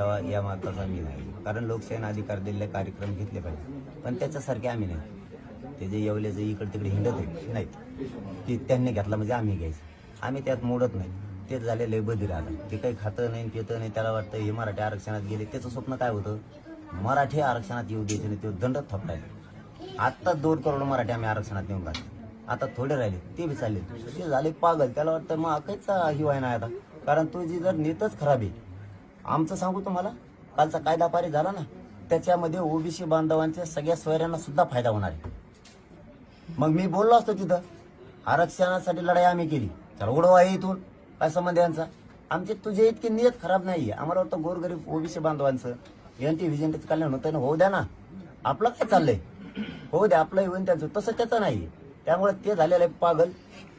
तेव्हा या मताचा मी नाही. कारण लोकशाहीने अधिकार दिलेले कार्यक्रम घेतले पाहिजे. पण त्याच्यासारखे आम्ही नाही. ते जे येवले जे इकडे तिकडे हिंडत आहेत नाहीत. की त्यांनी घेतला म्हणजे आम्ही घ्यायचं. आम्ही त्यात मोडत नाही. तेच झालेलं बधीर आलं. ते काही खातं नाही पितं नाही त्याला वाटतं हे मराठी आरक्षणात गेले. त्याचं स्वप्न काय होतं? मराठी आरक्षणात येऊ द्यायचे नाही ते दंडत थपलाय आत्ता दोन करोड मराठी आम्ही आरक्षणात नेऊन घातले आता थोडे राहिले ते बी चालले. ते झाले पागल. त्याला वाटतं मग काहीच हिवाय नाही आता? कारण तुझी जर नीतच खराब आहे आमचं सांगू तुम्हाला कालचा कायदा पारित झाला ना त्याच्यामध्ये ओबीसी बांधवांच्या सगळ्या सोयऱ्यांना सुद्धा फायदा होणार आहे. मग मी बोललो असतो तिथं आरक्षणासाठी लढाई आम्ही केली. तर उडवा आहे इथून काय संबंध यांचा? आमचे तुझे इतकी नियत खराब नाही आहे. आम्हाला वाटतं गोरगरीब ओबीसी बांधवांचं एन टी व्हिजनचं कल्याण होतं ना होऊ द्या ना. आपलं काय चाललंय? होऊ द्या आपलं येऊन त्यांचं तसं त्याचं नाही त्यामुळे ते झालेलं आहे पागल.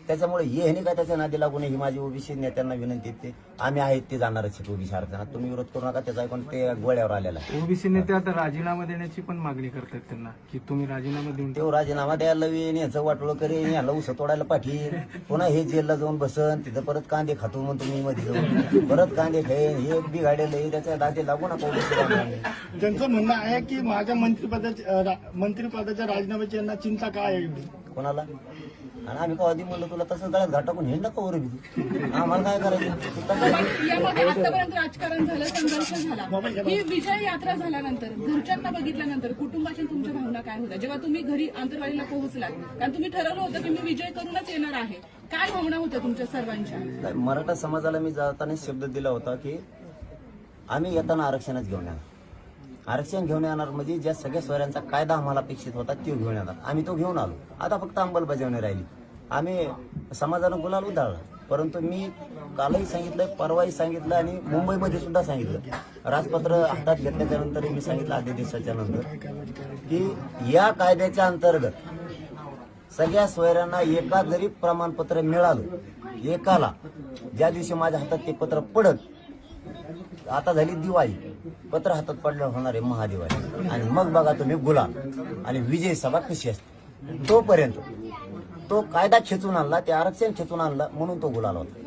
त्याच्यामुळे हे नाही का त्याच्या नादी लागू नये ही माझी ओबीसी नेत्यांना विनंती आहे ते आम्ही आहेत ते जाणारच आहेत ओबीसी आरक्षणात तुम्ही विरोध करू नका त्याचा ऐकून ते गोळ्यावर आलेला आहे. ओबीसी नेते आता राजीनामा देण्याची पण मागणी करतात त्यांना की तुम्ही राजीनामा देऊन तो राजीनामा द्यायला येईन याचं वाटोळ करेन याला उस तोडायला पाठीन. पुन्हा हे जेलला जाऊन बसन तिथं परत कांदे खातो म्हणतो मी मध्ये जाऊन. परत कांदे खाईन हे बिघाडेल हे त्याच्या दादी लागू नका ओबीसी. त्यांचं म्हणणं आहे की माझ्या मंत्रिपदाच्या मंत्रिपदाच्या राजीनाम्याची यांना चिंता काय आहे कोणाला? आणि आम्ही का आधी म्हणलं तुला तसं गळ्यात घाट टाकून हिंड नको बरं बी आम्हाला काय करायचं? तू काय यामध्ये आतापर्यंत राजकारण झालं संघर्ष झाला. ही विजय यात्रा झाल्यानंतर घरच्यांना बघितल्यानंतर कुटुंबाच्या तुमच्या भावना काय होत्या? जेव्हा तुम्ही घरी आंतरवाडीला पोहोचलात कारण तुम्ही ठरवलं होतं की मी विजय करूनच येणार आहे. काय भावना होत्या तुमच्या सर्वांच्या? नाही, मराठा समाजाला मी जाताना शब्द दिला होता की आम्ही येताना आरक्षणच घेऊन येणार. आरक्षण घेऊन येणार म्हणजे ज्या सगळ्या सोयऱ्यांचा कायदा आम्हाला अपेक्षित होता तो घेऊन येणार. आम्ही तो घेऊन आलो. आता फक्त अंमलबजावणी राहिली. आम्ही समाजानं गुलाल उधळला. परंतु मी कालही सांगितलं परवाही सांगितलं आणि मुंबईमध्ये सुद्धा सांगितलं. राजपत्र हातात घेतल्याच्या नंतर मी सांगितलं आधी दिवसाच्या नंतर की या कायद्याच्या अंतर्गत सगळ्या सोयऱ्यांना एका जरी प्रमाणपत्र मिळालं एकाला ज्या दिवशी माझ्या हातात ते पत्र पडत आता झाली दिवाळी. पत्र हातात पडल्यावर होणार आहे महादिवाळी. आणि मग बघा तुम्ही गुलाम आणि विजय सभा कशी असते. तोपर्यंत तो कायदा खेचून आणला ते आरक्षण खेचून आणला म्हणून तो गुलाल होता.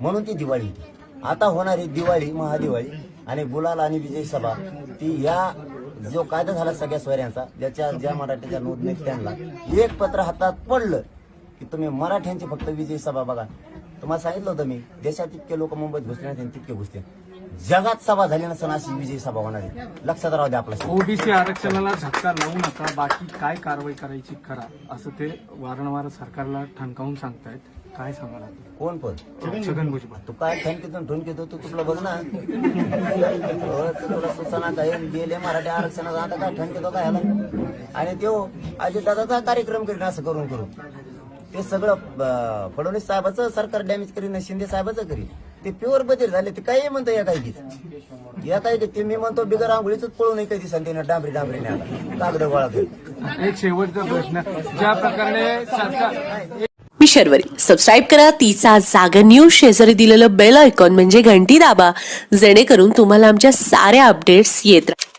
म्हणून ती दिवाळी होती. आता होणारी दिवाळी महादिवाळी आणि गुलाल आणि विजय सभा ती या जो कायदा झाला सगळ्या सोयऱ्यांचा ज्याच्या ज्या मराठीच्या नोंदणीत त्यांना एक पत्र हातात पडलं की तुम्ही मराठ्यांची फक्त विजय सभा बघा. तुम्हाला सांगितलं होतं मी देशात इतके लोक मुंबईत घुसले तितके घुसते जगात सभा झाली नसताना अशी विजय सभा होणार. आहे लक्षात राहू द्या आपल्या ओबीसी आरक्षणाला धक्का लावू नका बाकी काय कारवाई करायची करा असं ते वारंवार सरकारला ठणकावून सांगतायत. काय आपण? कोण पण. छगन भुजबळ. तू काय ठणकीतून ठुणकीतो तू तुला बघ ना? हो, तू तुला सुचना काय गेले मराठी आरक्षणाचा आता काय ठणकीतो काय ह्याला आणि तो अजित दादाचा कार्यक्रम करीन असं करून करून. ते सगळं अं, फडणवीस साहेबाचं सरकार डॅमेज करीन शिंदे साहेबाचं करीन. ते प्युअर बदल झाले ते काही म्हणतो या काही या काही ते मी म्हणतो बिगर आंघोळीच पळू नाही कधी संध्याने डांबरी डांबरीने आला कागद गोळा करून. एक शेवटचा प्रश्न. ज्या प्रकारे सरकार मी शर्वरी. सबस्क्राईब करा. तिचा जागर न्यूज शेजारी दिलेलं बेल आयकॉन म्हणजे घंटी दाबा. जेणेकरून तुम्हाला आमच्या साऱ्या अपडेट्स येत राहतील